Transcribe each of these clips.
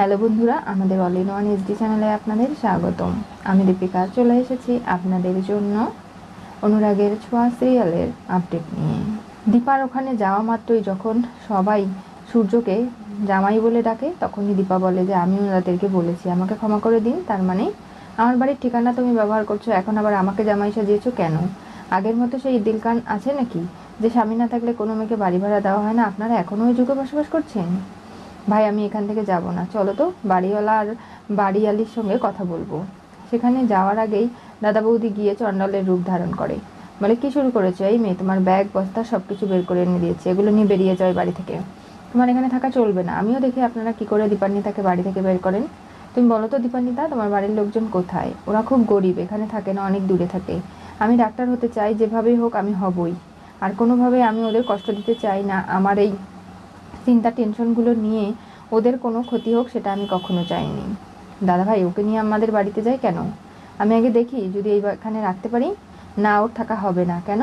Hello বন্ধুরা, আমাদের all in one SD চ্যানেলে আপনাদের স্বাগতম। আমি দীপিকা, চলে এসেছি আপনাদের জন্য অনুরাগের ছোঁয়া সিরিয়ালের আপডেট নিয়ে। দীপার ওখানে যাওয়া মাত্রই যখন সবাই সূর্যকে জামাই বলে ডাকে, তখনই দীপা বলে যে আমি ওনাদেরকে বলেছি, আমাকে ক্ষমা করে দিন। তার মানে আমার বাড়ির ঠিকানা তুমি ব্যবহার করছ, এখন আবার আমাকে জামাই সাজিয়েছো কেন? আগের মতো সেই দিলকান আছে নাকি? যে স্বামী না থাকলে কোনো মেয়েকে বাড়ি ভাড়া দেওয়া হয় না? আপনারা এখনও ওই যুগে বসবাস করছেন? ভাই, আমি এখান থেকে যাব না। চলো তো, বাড়িওয়ালা আর বাড়িয়ালির সঙ্গে কথা বলব। সেখানে যাওয়ার আগেই দাদা বৌদি গিয়ে চণ্ডালের রূপ ধারণ করে। বলে, কি শুরু করেছ? এই মেয়ে, তোমার ব্যাগ, বস্তা সব কিছু বের করে এনে দিয়েছে। এগুলো নিয়ে বেরিয়ে যাও বাড়ি থেকে। তোমার এখানে থাকা চলবে না। আমিও দেখি আপনারা কি করে দীপান্বিতাকে বাড়ি থেকে বের করেন। তুমি বলো তো, দীপান্বিতা, তোমার বাড়ির লোকজন কোথায়? ওরা খুব গরিব, এখানে থাকে না, অনেক দূরে থাকে। আমি ডাক্তার হতে চাই, যেভাবেই হোক আমি হবই। আর কোনোভাবে আমি ওদের কষ্ট দিতে চাই না, আমার এই চিন্তা টেনশনগুলো নিয়ে ওদের কোনো ক্ষতি হোক সেটা আমি কখনো চাইনি। দাদা ভাই ওকে নিয়ে আমাদের বাড়িতে যাই কেন? আমি আগে দেখি, যদি এই এখানে রাখতে পারি, না ওর থাকা হবে না। কেন?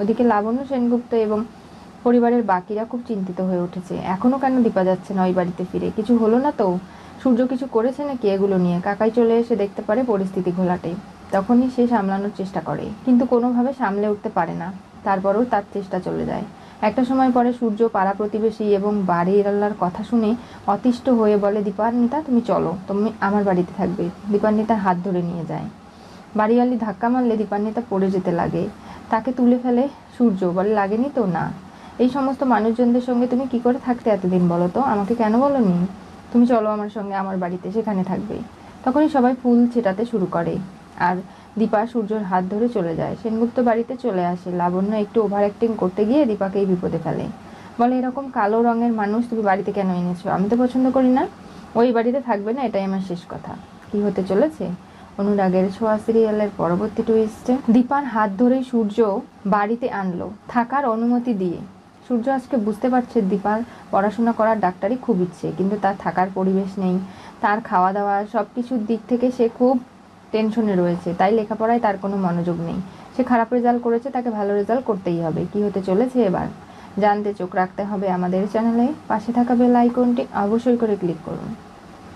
ওদিকে লাবণ্য সেনগুপ্ত এবং পরিবারের বাকিরা খুব চিন্তিত হয়ে উঠেছে। এখনও কেন দীপা যাচ্ছে না ওই বাড়িতে ফিরে? কিছু হলো না তো? সূর্য কিছু করেছে নাকি এগুলো নিয়ে? কাকাই চলে এসে দেখতে পারে পরিস্থিতি ঘোলাটে। তখনই সে সামলানোর চেষ্টা করে, কিন্তু কোনোভাবে সামলে উঠতে পারে না। তারপরেও তার চেষ্টা চলে যায়। একটা সময় পরে সূর্য পাড়া প্রতিবেশী এবং বাড়িওয়ালার কথা শুনে অতিষ্ঠ হয়ে বলে, দীপান্বিতা, তুমি চলো, তুমি আমার বাড়িতে থাকবে। দীপান্বিতার হাত ধরে নিয়ে যায়। বাড়িওয়ালি ধাক্কা মারলে দীপান্বিতা পড়ে যেতে লাগে। তাকে তুলে ফেলে সূর্য, বলে, লাগেনি তো, না। এই সমস্ত মানুষজনদের সঙ্গে তুমি কি করে থাকতে এতদিন বলো তো? আমাকে কেন বলনি? তুমি চলো আমার সঙ্গে, আমার বাড়িতে, সেখানে থাকবে। তখনই সবাই ফুল ছেটাতে শুরু করে। আর দীপা সূর্যর হাত ধরে চলে যায়। সেনগুপ্ত বাড়িতে চলে আসে। লাবণ্য একটু ওভার অ্যাক্টিং করতে গিয়ে দীপাকে এই বিপদে ফেলে। বলে, এরকম কালো রঙের মানুষ তুমি বাড়িতে কেন এনেছো? আমি তো পছন্দ করি না। ওই বাড়িতে থাকবে না, এটাই আমার শেষ কথা। কি হতে চলেছে? অনুরাগের ছোঁয়া সিরিয়ালের পরবর্তী টুইস্টে দীপার হাত ধরেই সূর্য বাড়িতে আনলো থাকার অনুমতি দিয়ে। সূর্য আজকে বুঝতে পারছে দীপার পড়াশোনা করার ডাক্তারই খুব ইচ্ছে, কিন্তু তার থাকার পরিবেশ নেই। তার খাওয়া দাওয়া সব কিছুর দিক থেকে সে খুব টেনশনে রয়েছে, তাই লেখাপড়ায় তার কোনো মনোযোগ নেই। সে খারাপ রেজাল্ট করেছে, তাকে ভালো রেজাল্ট করতেই হবে। কি হতে চলেছে এবার? জানতে চোখ রাখতে হবে আমাদের চ্যানেলে পাশে থাকা বেল আইকনটি অবশ্যই করে ক্লিক করুন।